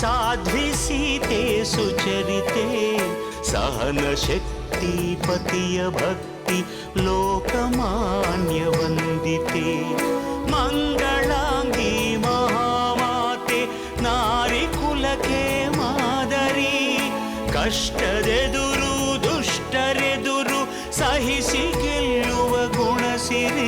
साध्वी सीते सुचरिते सहनशक्ति पतिय भक्ति लोकमान्यवन्दिते मङ्गलाङ्गी महामाते नारिकुलके मादरी ಕಷ್ಟದೆದುರು ದುಷ್ಟರೆದುರು ಸಹಿಸಿ ಗೆಲ್ಲುವ ಗುಣಸಿರಿ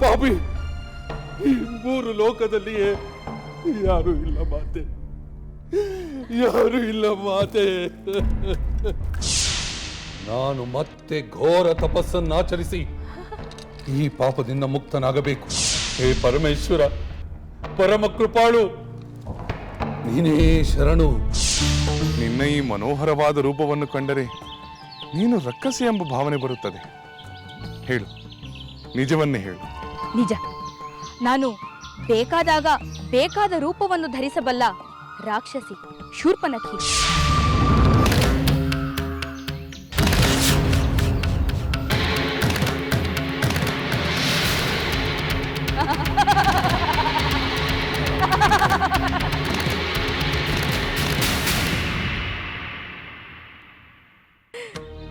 ಪಾಪಿ ಈ ಮೂರು ಲೋಕದಲ್ಲಿಯೇ ಯಾರು ಇಲ್ಲ ಮಾತೆ. ಯಾರು ಇಲ್ಲ ಮಾತೆ. ನಾನು ಮತ್ತೆ ಘೋರ ತಪಸ್ಸನ್ನಾಚರಿಸಿ ಈ ಪಾಪದಿಂದ ಮುಕ್ತನಾಗಬೇಕು. ಹೇ ಪರಮೇಶ್ವರ ಪರಮ ಕೃಪಾಳು. ನೀನೇ ಶರಣು. ನಿನ್ನ ಈ ಮನೋಹರವಾದ ರೂಪವನ್ನು ಕಂಡರೆ ನೀನು ರಕ್ಕಸಿ ಎಂಬ ಭಾವನೆ ಬರುತ್ತದೆ. ಹೇಳು ನಿಜವನ್ನೇ ಹೇಳು. ನಿಜ. ನಾನು ಬೇಕಾದಾಗ ಬೇಕಾದ ರೂಪವನ್ನು ಧರಿಸಬಲ್ಲ ರಾಕ್ಷಸಿ ಶೂರ್ಪನಖಿ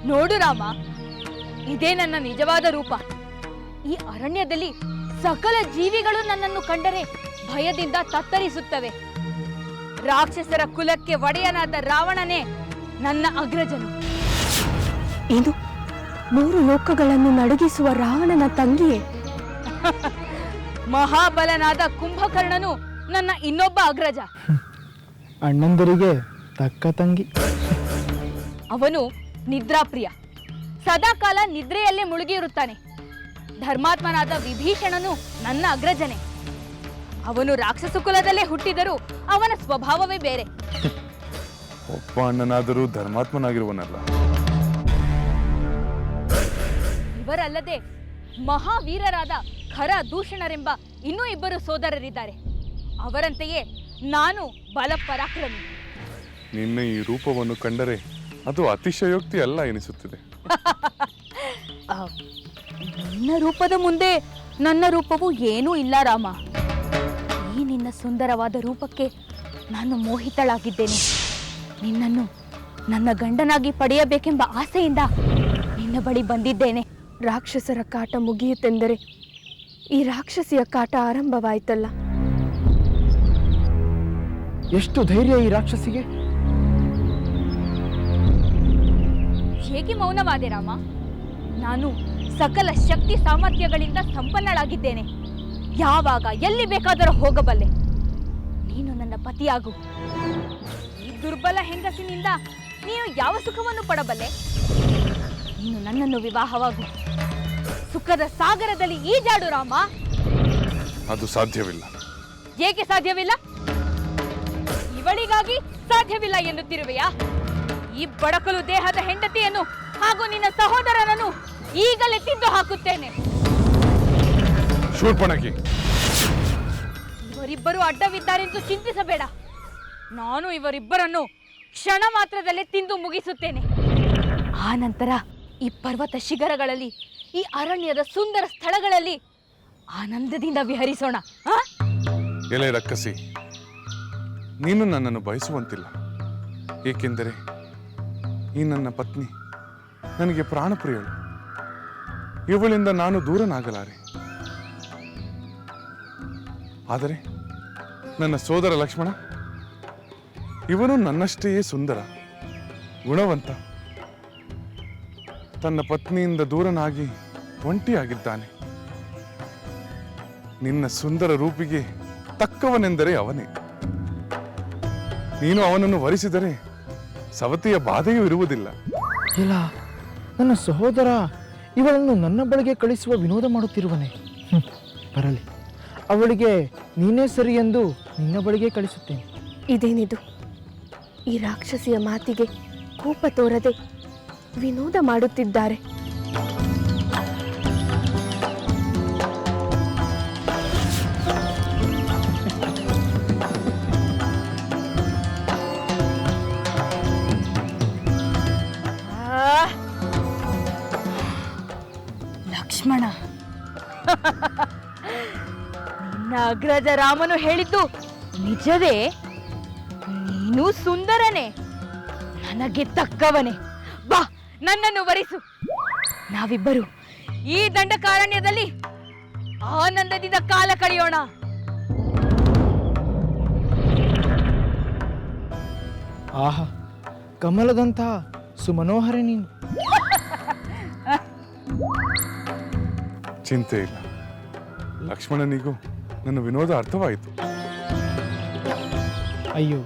ನೋಡು ರಾಮ ಇದೇ ನನ್ನ ನಿಜವಾದ ರೂಪ. ಈ ಅರಣ್ಯದಲ್ಲಿ ಸಕಲ ಜೀವಿಗಳು ನನ್ನನ್ನು ಕಂಡರೆ ಭಯದಿಂದ ತತ್ತರಿಸುತ್ತವೆ. ರಾಕ್ಷಸರ ಕುಲಕ್ಕೆ ಒಡೆಯನಾದ ರಾವಣನೇ ನನ್ನ ಅಗ್ರಜನು. ಇದು ಮೂರು ಲೋಕಗಳನ್ನು ನಡುಗಿಸುವ ರಾವಣನ ತಂಗಿಯೇ? ಮಹಾಬಲನಾದ ಕುಂಭಕರ್ಣನು ನನ್ನ ಇನ್ನೊಬ್ಬ ಅಗ್ರಜ. ಅಣ್ಣಂದರಿಗೆ ತಕ್ಕ ತಂಗಿ. ಅವನು ನಿದ್ರಾಪ್ರಿಯ. ಸದಾಕಾಲ ನಿದ್ರೆಯಲ್ಲೇ ಮುಳುಗಿರುತ್ತಾನೆ. ಧರ್ಮಾತ್ಮನಾದ ವಿಭೀಷಣನು ನನ್ನ ಅಗ್ರಜನೆ. ಅವನು ರಾಕ್ಷಸ ಕುಲದಲ್ಲೇ ಹುಟ್ಟಿದರೂ ಅವನ ಸ್ವಭಾವವೇ ಬೇರೆ. ಒಬ್ಬ ಅಣ್ಣನಾದರೂ ಧರ್ಮಾತ್ಮನಾಗಿರುವನಲ್ಲ. ಇವರಲ್ಲದೆ ಮಹಾವೀರರಾದ ಖರ ದೂಷಣರೆಂಬ ಇನ್ನೂ ಇಬ್ಬರು ಸೋದರರಿದ್ದಾರೆ. ಅವರಂತೆಯೇ ನಾನು ಬಲ ಪರಾಕ್ರಮಿ ನಿನ್ನ ಈ ರೂಪವನ್ನು ಕಂಡರೆ ಅದು ಅತಿಶಯೋಕ್ತಿ ಅಲ್ಲ ಎನಿಸುತ್ತಿದೆ. ನಿನ್ನ ರೂಪದ ಮುಂದೆ ನನ್ನ ರೂಪವು ಏನೂ ಇಲ್ಲ ರಾಮ. ಈ ನಿನ್ನ ಸುಂದರವಾದ ರೂಪಕ್ಕೆ ನಾನು ಮೋಹಿತಳಾಗಿದ್ದೇನೆ. ನಿನ್ನನ್ನು ನನ್ನ ಗಂಡನಾಗಿ ಪಡೆಯಬೇಕೆಂಬ ಆಸೆಯಿಂದ ನಿನ್ನ ಬಳಿ ಬಂದಿದ್ದೇನೆ. ರಾಕ್ಷಸರ ಕಾಟ ಮುಗಿಯುತ್ತೆಂದರೆ ಈ ರಾಕ್ಷಸಿಯ ಕಾಟ ಆರಂಭವಾಯಿತಲ್ಲ? ಎಷ್ಟು ಧೈರ್ಯ ಈ ರಾಕ್ಷಸಿಗೆ? ಹೇಗೆ ಮೌನವಾದೆ ರಾಮ? ನಾನು ಸಕಲ ಶಕ್ತಿ ಸಾಮರ್ಥ್ಯಗಳಿಂದ ಸಂಪನ್ನಳಾಗಿದ್ದೇನೆ. ಯಾವಾಗ ಎಲ್ಲಿ ಬೇಕಾದರೂ ಹೋಗಬಲ್ಲೆ. ನೀನು ನನ್ನ ಪತಿಯಾಗು. ಈ ದುರ್ಬಲ ಹೆಂಗಸಿನಿಂದ ನೀನು ಯಾವ ಸುಖವನ್ನು ಪಡಬಲ್ಲೆ? ನೀನು ನನ್ನನ್ನು ವಿವಾಹವಾಗು. ಸುಖದ ಸಾಗರದಲ್ಲಿ ಈಜಾಡು ರಾಮ. ಅದು ಸಾಧ್ಯವಿಲ್ಲ. ಏಕೆ ಸಾಧ್ಯವಿಲ್ಲ? ಇವಳಿಗಾಗಿ ಸಾಧ್ಯವಿಲ್ಲ ಎನ್ನುತ್ತಿರುವೆಯಾ? ಈ ಬಡಕಲು ದೇಹದ ಹೆಂಡತಿಯನ್ನು ಹಾಗೂ ನಿನ್ನ ಸಹೋದರನನ್ನು ಈಗಲೇ ತಿಂದು ಹಾಕುತ್ತೇನೆ. ಶೂರ್ಪಣಕಿ ಇವರಿಬ್ಬರು ಅಡ್ಡವಿದ್ದಾರೆಂದು ಚಿಂತಿಸಬೇಡ. ನಾನು ಇವರಿಬ್ಬರನ್ನು ಕ್ಷಣ ಮಾತ್ರದಲ್ಲೇ ತಿಂದು ಮುಗಿಸುತ್ತೇನೆ. ಆ ನಂತರ ಈ ಪರ್ವತ ಶಿಖರಗಳಲ್ಲಿ ಈ ಅರಣ್ಯದ ಸುಂದರ ಸ್ಥಳಗಳಲ್ಲಿ ಆನಂದದಿಂದ ವಿಹರಿಸೋಣ? ಎಲೆ ರಕ್ಕಸಿ ನೀನು ನನ್ನನ್ನು ಬಯಸುವಂತಿಲ್ಲ. ಏಕೆಂದರೆ ಈ ನನ್ನ ಪತ್ನಿ ನನಗೆ ಪ್ರಾಣಪ್ರಿಯಳು ಇವಳಿಂದ ನಾನು ದೂರನಾಗಲಾರೆ. ಆದರೆ ನನ್ನ ಸೋದರ ಲಕ್ಷ್ಮಣ, ಇವನು ನನ್ನಷ್ಟೇ ಸುಂದರ, ಗುಣವಂತ. ತನ್ನ ಪತ್ನಿಯಿಂದ ದೂರನಾಗಿ ಒಂಟಿಯಾಗಿದ್ದಾನೆ. ನಿನ್ನ ಸುಂದರ ರೂಪಿಗೆ ತಕ್ಕವನೆಂದರೆ ಅವನೇ. ನೀನು ಅವನನ್ನು ವರಿಸಿದರೆ ಸವತಿಯ ಬಾಧೆಯೂ ಇರುವುದಿಲ್ಲ. ಇಲ್ಲ, ನನ್ನ ಸಹೋದರ ಇವಳನ್ನು ನನ್ನ ಬಳಿಗೆ ಕಳಿಸುವ ವಿನೋದ ಮಾಡುತ್ತಿರುವನೆ. ಬರಲಿ. ಅವಳಿಗೆ ನೀನೇ ಸರಿ ಎಂದು ನಿನ್ನ ಬಳಿಗೆ ಕಳಿಸುತ್ತೇನೆ. ಇದೇನಿದು? ಈ ರಾಕ್ಷಸಿಯ ಮಾತಿಗೆ ಕೋಪ ತೋರದೆ ವಿನೋದ ಮಾಡುತ್ತಿದ್ದಾರೆ. ಅಗ್ರಜ ರಾಮನು ಹೇಳಿದ್ದು ನಿಜವೇ? ನೀನು ಸುಂದರನೇ. ನನಗೆ ತಕ್ಕವನೇ. ಬಾ ನನ್ನನ್ನು ವರಿಸು. ನಾವಿಬ್ಬರು ಈ ದಂಡಕಾರಣ್ಯದಲ್ಲಿ ಆನಂದದಿಂದ ಕಾಲ ಕಳೆಯೋಣ. ಆಹಾ ಕಮಲದಂತಹ ಸುಮನೋಹರ ನೀನು. ಚಿಂತೆ ಇಲ್ಲ. ಲಕ್ಷ್ಮಣನಿಗೂ ನನ್ನ ವಿನೋದ ಅರ್ಥವಾಯಿತು. ಅಯ್ಯೋ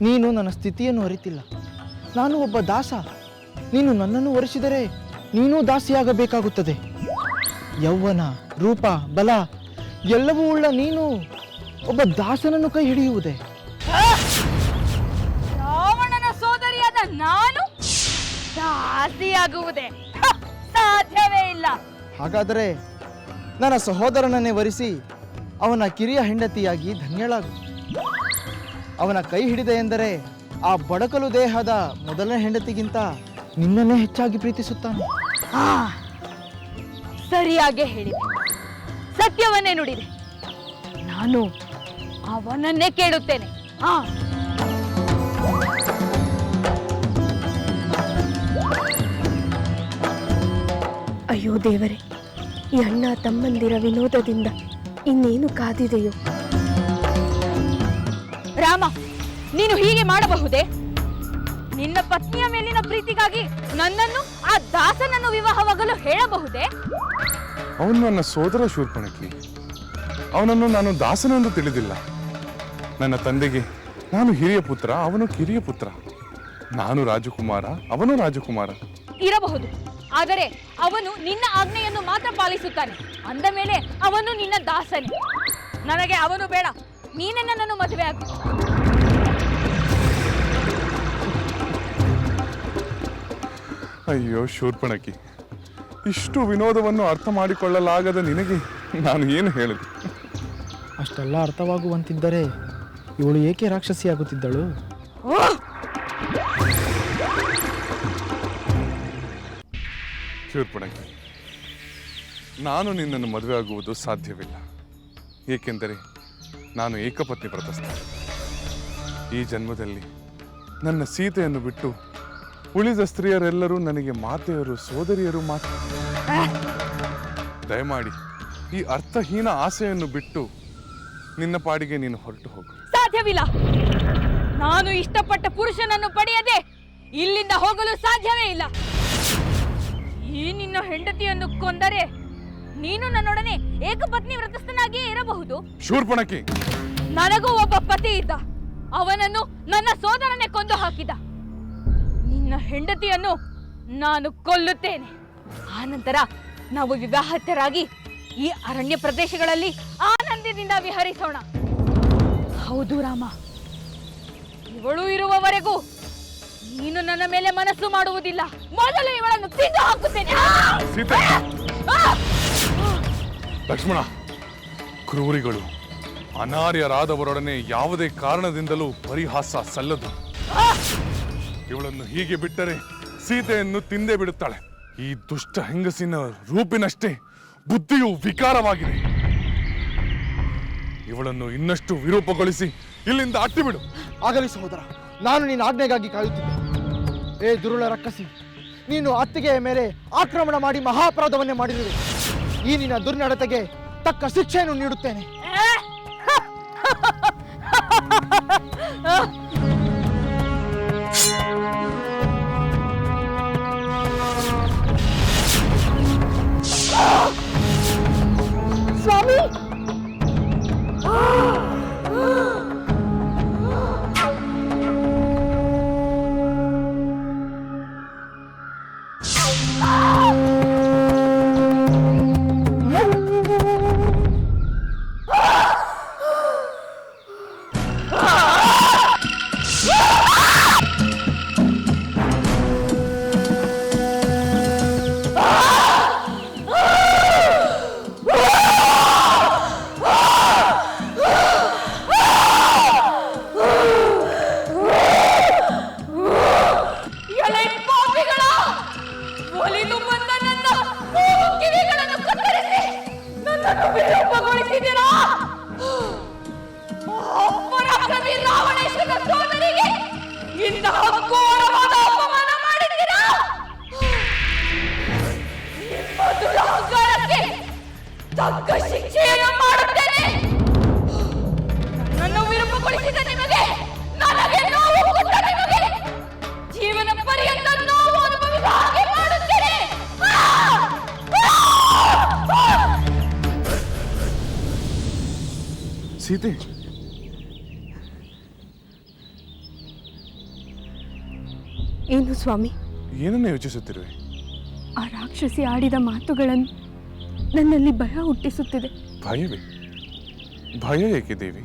ನೀನು ನನ್ನ ಸ್ಥಿತಿಯನ್ನು ಅರಿತಿಲ್ಲ. ನಾನು ಒಬ್ಬ ದಾಸ. ನೀನು ನನ್ನನ್ನು ಒರೆಸಿದರೆ ನೀನೂ ದಾಸಿಯಾಗಬೇಕಾಗುತ್ತದೆ. ಯೌವನ ರೂಪ ಬಲ ಎಲ್ಲವೂ ಉಳ್ಳ ನೀನು ಒಬ್ಬ ದಾಸನನ್ನು ಕೈ ಹಿಡಿಯುವುದೇ? ರಾವಣನ ಸೋದರಿಯಾದ ನಾನು ದಾಸಿಯಾಗುವುದೇ? ಹ, ಸಾಧ್ಯವೇ ಇಲ್ಲ. ಹಾಗಾದರೆ ನನ್ನ ಸಹೋದರನನ್ನೇ ವರಿಸಿ ಅವನ ಕಿರಿಯ ಹೆಂಡತಿಯಾಗಿ ಧನ್ಯಳಾಗು. ಅವನ ಕೈ ಹಿಡಿದೆ ಎಂದರೆ ಆ ಬಡಕಲು ದೇಹದ ಮೊದಲನೇ ಹೆಂಡತಿಗಿಂತ ನಿನ್ನನ್ನೇ ಹೆಚ್ಚಾಗಿ ಪ್ರೀತಿಸುತ್ತಾನೆ. ಸರಿಯಾಗಿ ಹೇಳಿದೆ. ಸತ್ಯವನ್ನೇ ನುಡಿದೆ. ನಾನು ಅವನನ್ನೇ ಕೇಳುತ್ತೇನೆ. ಆ. ಅಯ್ಯೋ ದೇವರೇ, ಈ ಅಣ್ಣ ತಮ್ಮಂದಿರ ವಿನೋದದಿಂದ ಇನ್ನೇನು ಕಾದಿದೆಯೋ? ರಾಮ ನೀನು ಹೀಗೆ ಮಾಡಬಹುದೇ? ನಿನ್ನ ಪತ್ನಿಯ ಮೇಲಿನ ಪ್ರೀತಿಗಾಗಿ ನನ್ನನ್ನು ಆ ದಾಸನನ್ನು ವಿವಾಹವಾಗಲು ಹೇಳಬಹುದೇ? ಅವನು ನನ್ನ ಸೋದರ ಶೂರ್ಪಣಕಿ. ಅವನನ್ನು ನಾನು ದಾಸನೆಂದು ತಿಳಿದಿಲ್ಲ. ನನ್ನ ತಂದೆಗೆ ನಾನು ಹಿರಿಯ ಪುತ್ರ ಅವನು ಕಿರಿಯ ಪುತ್ರ. ನಾನು ರಾಜಕುಮಾರ ಅವನು ರಾಜಕುಮಾರ. ಇರಬಹುದು. ಆದರೆ ಅವನು ನಿನ್ನ ಆಜ್ಞೆಯನ್ನು ಮಾತ್ರ ಪಾಲಿಸುತ್ತಾನೆ. ಅಂದ ಮೇಲೆ ಅವನು ನಿನ್ನ ದಾಸನೇ. ನನಗೆ ಅವನು ಬೇಡ. ನೀನೇ ನನ್ನನ್ನು ಮದುವೆ ಆಗು. ಅಯ್ಯೋ ಶೂರ್ಪಣಕಿ ಇಷ್ಟು ವಿನೋದವನ್ನು ಅರ್ಥ ಮಾಡಿಕೊಳ್ಳಲಾಗದ ನಿನಗೆ ನಾನು ಏನು ಹೇಳಿದೆ ಅಷ್ಟೆಲ್ಲ ಅರ್ಥವಾಗುವಂತಿದ್ದರೆ ಇವಳು ಏಕೆ ರಾಕ್ಷಸಿಯಾಗುತ್ತಿದ್ದಳು? ಓಹ್! ಶೂರ್ಪಣಕಿ ನಾನು ನಿನ್ನನ್ನು ಮದುವೆ ಆಗುವುದು ಸಾಧ್ಯವಿಲ್ಲ. ಏಕೆಂದರೆ ನಾನು ಏಕಪತ್ನಿ ವ್ರತಸ್ಥ ಈ ಜನ್ಮದಲ್ಲಿ ನನ್ನ ಸೀತೆಯನ್ನು ಬಿಟ್ಟು ಉಳಿದ ಸ್ತ್ರೀಯರೆಲ್ಲರೂ ನನಗೆ ಮಾತೆಯರು, ಸೋದರಿಯರು ಮಾತ್ರ. ದಯಮಾಡಿ ಈ ಅರ್ಥಹೀನ ಆಸೆಯನ್ನು ಬಿಟ್ಟು ನಿನ್ನ ಪಾಡಿಗೆ ನೀನು ಹೊರಟು ಹೋಗು. ಸಾಧ್ಯವಿಲ್ಲ. ನಾನು ಇಷ್ಟಪಟ್ಟ ಪುರುಷನನ್ನು ಪಡೆಯದೆ ಇಲ್ಲಿಂದ ಹೋಗಲು ಸಾಧ್ಯವೇ ಇಲ್ಲ. ಈ ನಿನ್ನ ಹೆಂಡತಿಯನ್ನು ಕೊಂದರೆ ನೀನು ನನ್ನೊಡನೆ ಏಕಪತ್ನಿ ವ್ರತಸ್ಥನಾಗಿಯೇ ಇರಬಹುದು? ಶೂರ್ಪಣಕಿ. ನನಗೂ ಒಬ್ಬ ಪತಿ ಇದ್ದ. ಅವನನ್ನು ನನ್ನ ಸೋದರನೇ ಕೊಂದು ಹಾಕಿದ. ನಿನ್ನ ಹೆಂಡತಿಯನ್ನು ನಾನು ಕೊಲ್ಲುತ್ತೇನೆ. ಆನಂತರ ನಾವು ವಿವಾಹಿತರಾಗಿ ಈ ಅರಣ್ಯ ಪ್ರದೇಶಗಳಲ್ಲಿ ಆನಂದದಿಂದ ವಿಹರಿಸೋಣ. ಹೌದು ರಾಮ. ಇವಳು ಇರುವವರೆಗೂ ನೀನು ನನ್ನ ಮೇಲೆ ಮನಸ್ಸು ಮಾಡುವುದಿಲ್ಲ. ಮೊದಲು ಇವಳನ್ನು ತಿಂದು ಹಾಕುತ್ತೇನೆ! ಸೀತೆ! ಲಕ್ಷ್ಮಣ ಕ್ರೂರಿಗಳು ಅನಾರ್ಯರಾದವರೊಡನೆ ಯಾವುದೇ ಕಾರಣದಿಂದಲೂ ಪರಿಹಾಸ ಸಲ್ಲದು. ಇವಳನ್ನು ಹೀಗೆ ಬಿಟ್ಟರೆ ಸೀತೆಯನ್ನು ತಿಂದೇ ಬಿಡುತ್ತಾಳೆ. ಈ ದುಷ್ಟ ಹೆಂಗಸಿನ ರೂಪಿನಷ್ಟೇ ಬುದ್ಧಿಯು ವಿಕಾರವಾಗಿದೆ. ಇವಳನ್ನು ಇನ್ನಷ್ಟು ವಿರೂಪಗೊಳಿಸಿ ಇಲ್ಲಿಂದ ಅಟ್ಟಿಬಿಡು. ಆಗಲಿ ಸಹೋದರ ನಾನು ನಿನ್ನ ಆಜ್ಞೆಗಾಗಿ ಕಾಯುತ್ತಿದ್ದೆ. ಏ ದುರುಳ ರಕ್ಕಸಿ, ನೀನು ಅತ್ತಿಗೆಯ ಮೇಲೆ ಆಕ್ರಮಣ ಮಾಡಿ ಮಹಾಪರಾಧವನ್ನೇ ಮಾಡಿದಿರಿ ಈ ನಿನ್ನ ದುರ್ನಡತೆಗೆ ತಕ್ಕ ಶಿಕ್ಷೆಯನ್ನು ನೀಡುತ್ತೇನೆ. ಸೀತೆ. ಏನು ಸ್ವಾಮಿ? ಏನನ್ನು ಯೋಚಿಸುತ್ತಿರುವೆ? ಆ ರಾಕ್ಷಸಿ ಆಡಿದ ಮಾತುಗಳನ್ನು ನನ್ನಲ್ಲಿ ಭಯ ಹುಟ್ಟಿಸುತ್ತಿದೆ. ಭಯವೇ? ಭಯ ಏಕೆ ದೇವಿ?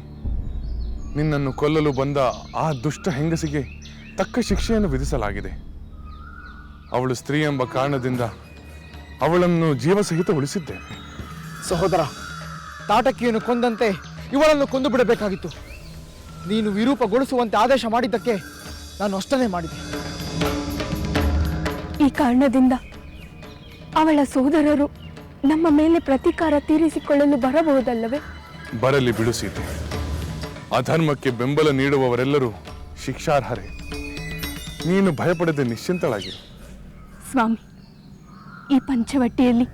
ನಿನ್ನನ್ನು ಕೊಲ್ಲಲು ಬಂದ ಆ ದುಷ್ಟ ಹೆಂಗಸಿಗೆ ತಕ್ಕ ಶಿಕ್ಷೆಯನ್ನು ವಿಧಿಸಲಾಗಿದೆ. ಅವಳು ಸ್ತ್ರೀ ಎಂಬ ಕಾರಣದಿಂದ ಅವಳನ್ನು ಜೀವಸಹಿತ ಉಳಿಸಿದ್ದೇವೆ ಸಹೋದರ ತಾಟಕಿಯನ್ನು ಕೊಂದಂತೆ ಇವಳನ್ನು ಕೊಂದು ಬಿಡಬೇಕಾಗಿತ್ತು. ನೀನು ವಿರೂಪಗೊಳಿಸುವಂತೆ ಆದೇಶ ಮಾಡಿದ್ದಕ್ಕೆ ನಾನು ಅಷ್ಟನೇ ಮಾಡಿದೆ. ಈ ಕಾರಣದಿಂದ ಅವಳ ಸೋದರರು ನಮ್ಮ ಮೇಲೆ ಪ್ರತೀಕಾರ ತೀರಿಸಿಕೊಳ್ಳಲು ಬರಬಹುದಲ್ಲವೇ? ಬರಲಿ ಬಿಡು ಸೀತೆ. ಅಧರ್ಮಕ್ಕೆ ಬೆಂಬಲ ನೀಡುವವರೆಲ್ಲರೂ ಶಿಕ್ಷಾರ್ಹರೇ. ನೀನು ಭಯಪಡದೆ ನಿಶ್ಚಿಂತಳಾಗಿರು ಸ್ವಾಮಿ ಈ ಪಂಚವಟ್ಟಿಯಲ್ಲಿ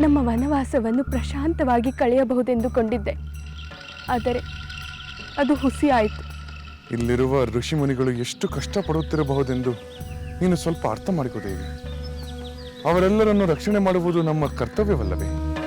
ನಮ್ಮ ವನವಾಸವನ್ನು ಪ್ರಶಾಂತವಾಗಿ ಕಳೆಯಬಹುದೆಂದುಕೊಂಡಿದ್ದೆ. ಆದರೆ ಅದು ಹುಸಿ ಆಯಿತು. ಇಲ್ಲಿರುವ ಋಷಿಮುನಿಗಳು ಎಷ್ಟು ಕಷ್ಟಪಡುತ್ತಿರಬಹುದೆಂದು ನೀನು ಸ್ವಲ್ಪ ಅರ್ಥ ಮಾಡಿಕೋ ಅವರೆಲ್ಲರನ್ನು ರಕ್ಷಣೆ ಮಾಡುವುದು ನಮ್ಮ ಕರ್ತವ್ಯವಲ್ಲವೇ?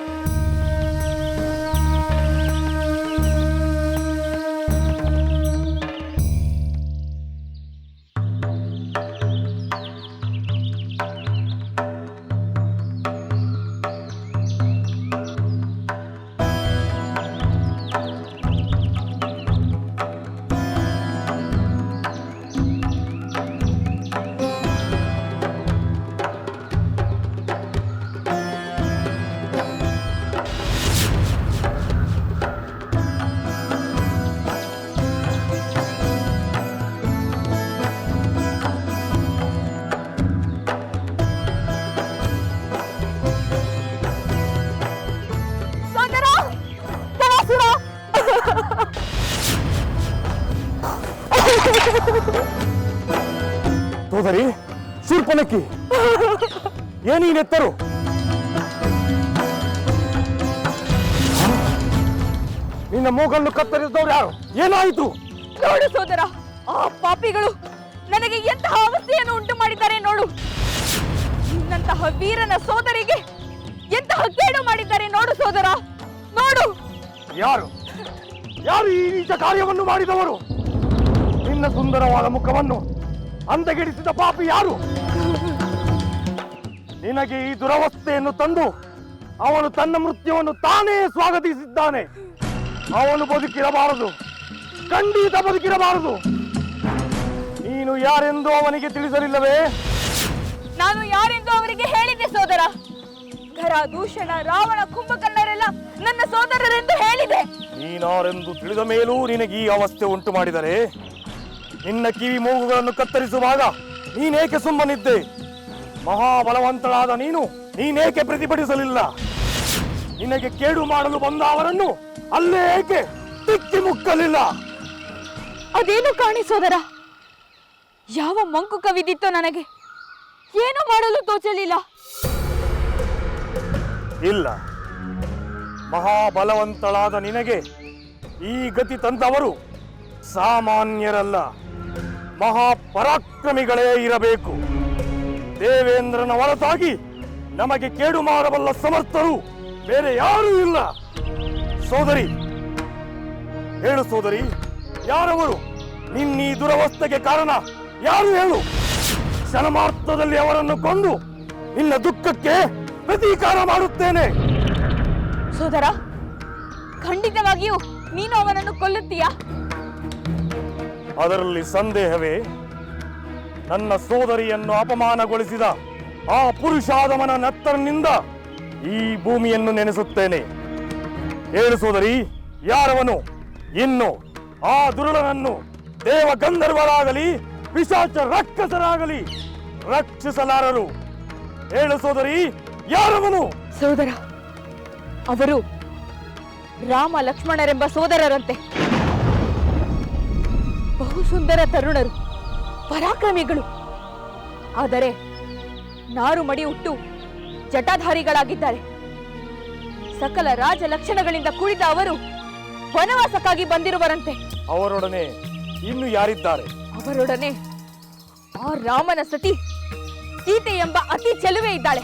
ಸೋದರಿ ಶೂರ್ಪನಕ್ಕಿ. ಏನೀನೆತ್ತರು ನಿನ್ನ ಮೂಗನ್ನು ಕತ್ತರಿಸಿದವ್ರು ಯಾರು? ಏನಾಯಿತು? ನೋಡು ಸೋದರ ಆ ಪಾಪಿಗಳು ನನಗೆ ಎಂತಹ ಅವಸ್ಥೆಯನ್ನು ಉಂಟು ಮಾಡಿದ್ದಾರೆ ನೋಡು. ನಿನ್ನಂತಹ ವೀರನ ಸೋದರಿಗೆ ಎಂತಹ ಕೇಡು ಮಾಡಿದ್ದಾರೆ ನೋಡು ಸೋದರ ನೋಡು. ಯಾರು? ಯಾರು ಈ ನೀಚ ಕಾರ್ಯವನ್ನು ಮಾಡಿದವರು? ನಿನ್ನ ಸುಂದರವಾದ ಮುಖವನ್ನು ಅಂದಗೆಡಿಸಿದ ಪಾಪಿ ಯಾರು? ನಿನಗೆ ಈ ದುರವಸ್ಥೆಯನ್ನು ತಂದು ಅವನು ತನ್ನ ಮೃತ್ಯುವನ್ನು ತಾನೇ ಸ್ವಾಗತಿಸಿದ್ದಾನೆ. ಅವನು ಬದುಕಿರಬಾರದು. ಖಂಡಿತ ಬದುಕಿರಬಾರದು. ನೀನು ಯಾರೆಂದು ಅವನಿಗೆ ತಿಳಿಸಲಿಲ್ಲವೇ? ನಾನು ಯಾರೆಂದು ಅವರಿಗೆ ಹೇಳಿದ್ದೆ ಸೋದರ? ಖರ ದೂಷಣ ರಾವಣ ಕುಂಭಕರ್ಣರೆಲ್ಲ ನನ್ನ ಸೋದರರೆಂದು ಹೇಳಿದೆ. ನೀನಾರೆಂದು ತಿಳಿದ ಮೇಲೂ ನಿನಗೆ ಈ ಅವಸ್ಥೆ ಉಂಟು ಮಾಡಿದರೆ ನಿನ್ನ ಕಿವಿ ಮೂಗುಗಳನ್ನು ಕತ್ತರಿಸುವಾಗ ನೀನೇಕೆ ಸುಮ್ಮನಿದ್ದೆ? ಮಹಾಬಲವಂತಳಾದ ನೀನು ನೀನೇಕೆ ಪ್ರತಿಭಟಿಸಲಿಲ್ಲ? ನಿನಗೆ ಕೇಡು ಮಾಡಲು ಬಂದ ಅವರನ್ನು ಅಲ್ಲೇ ಏಕೆ ತಿಕ್ಕಿ ಮುಕ್ಕಲಿಲ್ಲ? ಅದೇನು ಕಾಣಿಸೋದರ ಯಾವ ಮಂಕು ಕವಿದಿತ್ತು ನನಗೆ? ಏನು ಮಾಡಲು ತೋಚಲಿಲ್ಲ. ಇಲ್ಲ. ಮಹಾಬಲವಂತಳಾದ ನಿನಗೆ ಈ ಗತಿ ತಂದವರು ಸಾಮಾನ್ಯರಲ್ಲ. ಮಹಾಪರಾಕ್ರಮಿಗಳೇ ಇರಬೇಕು. ದೇವೇಂದ್ರನ ಹೊರತಾಗಿ ನಮಗೆ ಕೇಡು ಮಾಡಬಲ್ಲ ಸಮರ್ಥರು ಬೇರೆ ಯಾರೂ ಇಲ್ಲ. ಸೋದರಿ, ಹೇಳು ಸೋದರಿ, ಯಾರವರು? ನಿನ್ನೀ ದುರವಸ್ಥೆಗೆ ಕಾರಣ ಯಾರು ಹೇಳು? ಕ್ಷಣಮಾರ್ಥದಲ್ಲಿ ಅವರನ್ನು ಕೊಂದು ನಿನ್ನ ದುಃಖಕ್ಕೆ ಪ್ರತೀಕಾರ ಮಾಡುತ್ತೇನೆ. ಸೋದರ, ಖಂಡಿತವಾಗಿಯೂ ನೀನು ಅವನನ್ನು ಕೊಲ್ಲುತ್ತೀಯಾ? ಅದರಲ್ಲಿ ಸಂದೇಹವೇ, ನನ್ನ ಸೋದರಿಯನ್ನು ಅಪಮಾನಗೊಳಿಸಿದ ಆ ಪುರುಷಾದಮನ ನತ್ತರನಿಂದ ಈ ಭೂಮಿಯನ್ನು ನೆನೆಸುತ್ತೇನೆ. ಹೇಳು ಸೋದರಿ, ಯಾರವನು ಇನ್ನು ಆ ದುರುಳನನ್ನು ದೇವ ಗಂಧರ್ವರಾಗಲಿ ಪಿಶಾಚ ರಕ್ಕಸರಾಗಲಿ ರಕ್ಷಿಸಲಾರರು? ಹೇಳು ಸೋದರಿ, ಯಾರವನು? ಸೋದರ, ಅವರು ರಾಮ ಲಕ್ಷ್ಮಣರೆಂಬ ಸೋದರರಂತೆ. ಸುಂದರ ತರುಣರು ಪರಾಕ್ರಮಿಗಳು. ಆದರೆ ನಾರು ಮಡಿ ಹುಟ್ಟು ಜಟಾಧಾರಿಗಳಾಗಿದ್ದಾರೆ. ಸಕಲ ರಾಜ ಲಕ್ಷಣಗಳಿಂದ ಕೂಡಿದ ಅವರು ವನವಾಸಕ್ಕಾಗಿ ಬಂದಿರುವರಂತೆ. ಅವರೊಡನೆ ಇನ್ನು ಯಾರಿದ್ದಾರೆ? ಅವರೊಡನೆ ಆ ರಾಮನ ಸತಿ ಸೀತೆ ಎಂಬ ಅತಿ ಚೆಲುವೆ ಇದ್ದಾಳೆ.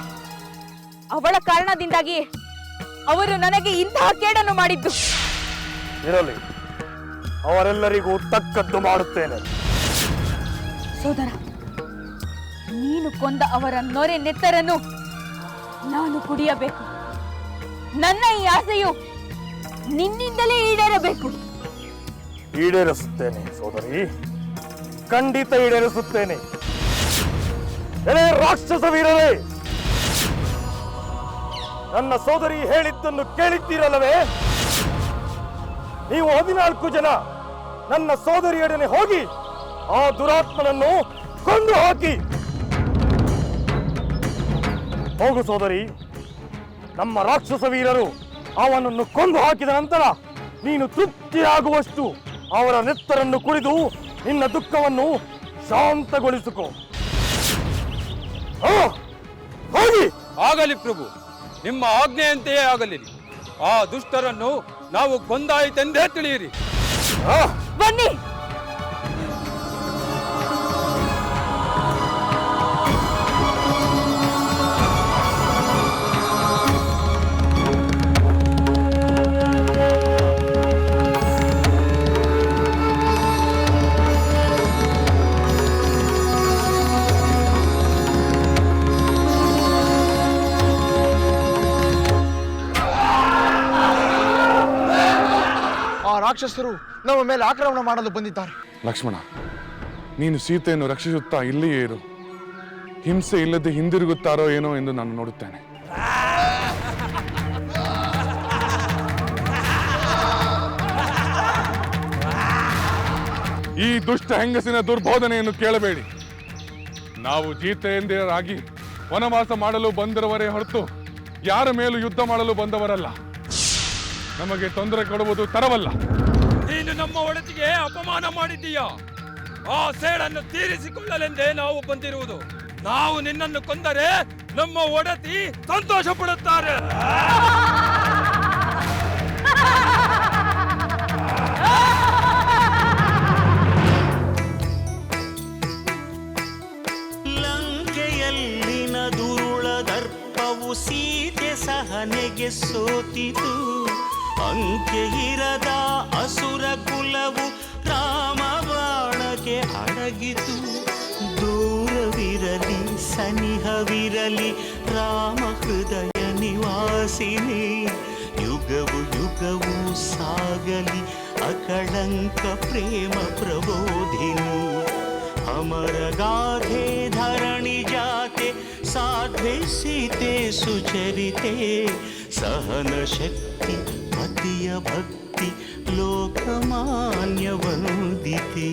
ಅವಳ ಕಾರಣದಿಂದಾಗಿ ಅವರು ನನಗೆ ಇಂತಹ ಕೇಡನ್ನು ಮಾಡಿದ್ದು. ಇರಲಿ. ಅವರೆಲ್ಲರಿಗೂ ತಕ್ಕದ್ದು ಮಾಡುತ್ತೇನೆ. ಸೋದರ ನೀನು ಕೊಂದ ಅವರ ನೊರೆ ನೆತ್ತರನ್ನು ನಾನು ಕುಡಿಯಬೇಕು. ನನ್ನ ಈ ಆಸೆಯು ನಿನ್ನಿಂದಲೇ ಈಡೇರಬೇಕು. ಈಡೇರಿಸುತ್ತೇನೆ ಸೋದರಿ. ಖಂಡಿತ ಈಡೇರಿಸುತ್ತೇನೆ. ಎಲೆ ರಾಕ್ಷಸ ವೀರರೇ! ನನ್ನ ಸೋದರಿ ಹೇಳಿದ್ದನ್ನು ಕೇಳಿದ್ದೀರಲ್ಲವೇ? ನೀವು ಹದಿನಾಲ್ಕು ಜನ ನನ್ನ ಸೋದರಿಯೊಡನೆ ಹೋಗಿ ಆ ದುರಾತ್ಮನನ್ನು ಕೊಂದು ಹಾಕಿ. ಹೋಗು ಸೋದರಿ ನಮ್ಮ ರಾಕ್ಷಸ ವೀರರು ಅವನನ್ನು ಕೊಂದು ಹಾಕಿದ ನಂತರ ನೀನು ತೃಪ್ತಿಯಾಗುವಷ್ಟು ಅವರ ನೆತ್ತರನ್ನು ಕುಡಿದು ನಿನ್ನ ದುಃಖವನ್ನು ಶಾಂತಗೊಳಿಸಿಕೊ. ಹೋಗಿ. ಆಗಲಿ ಪ್ರಭು ನಿಮ್ಮ ಆಜ್ಞೆಯಂತೆಯೇ ಆಗಲಿ. ಆ ದುಷ್ಟರನ್ನು ನಾವು ಕೊಂದಾಯಿತೆಂದೇ ತಿಳಿಯಿರಿ. ಆ, ಬನ್ನಿ ಆ ರಾಕ್ಷಸರು ನಮ್ಮ ಮೇಲೆ ಆಕ್ರಮಣ ಮಾಡಲು ಬಂದಿದ್ದಾರೆ. ಲಕ್ಷ್ಮಣ, ನೀನು ಸೀತೆಯನ್ನು ರಕ್ಷಿಸುತ್ತಾ ಇಲ್ಲಿಯೇ ಇರು. ಹಿಂಸೆ ಇಲ್ಲದೆ ಹಿಂದಿರುಗುತ್ತಾರೋ ಏನೋ ಎಂದು ನಾನು ನೋಡುತ್ತೇನೆ. ಈ ದುಷ್ಟ ಹೆಂಗಸಿನ ದುರ್ಬೋಧನೆಯನ್ನು ಕೇಳಬೇಡಿ. ನಾವು ಜೀತೆಯಂದಿರಾಗಿ ವನವಾಸ ಮಾಡಲು ಬಂದಿರುವರೇ ಹೊರತು ಯಾರ ಮೇಲೂ ಯುದ್ಧ ಮಾಡಲು ಬಂದವರಲ್ಲ. ನಮಗೆ ತೊಂದರೆ ಕೊಡುವುದು ತರವಲ್ಲ. ನಮ್ಮ ಒಡತಿಗೆ ಅಪಮಾನ ಮಾಡಿದ್ದೀಯ? ಆ ಸೇಡನ್ನು ತೀರಿಸಿಕೊಳ್ಳಲೆಂದೇ ನಾವು ಬಂದಿರುವುದು. ನಾವು ನಿನ್ನನ್ನು ಕೊಂದರೆ ನಮ್ಮ ಒಡತಿ ಸಂತೋಷ ಪಡುತ್ತಾರೆ ಲಂಕೆಯಲ್ಲಿನ ದುರುಳ ದರ್ಪವು ಸೀತೆ ಸಹನೆಗೆ ಸೋತಿತು. कलंक प्रेम प्रबोधिनी। अमर गाधे धरणी जाते साधे सीते सुचरिते। सहन शक्ति पतिय भक्ति, लोकमान्य वंदिते।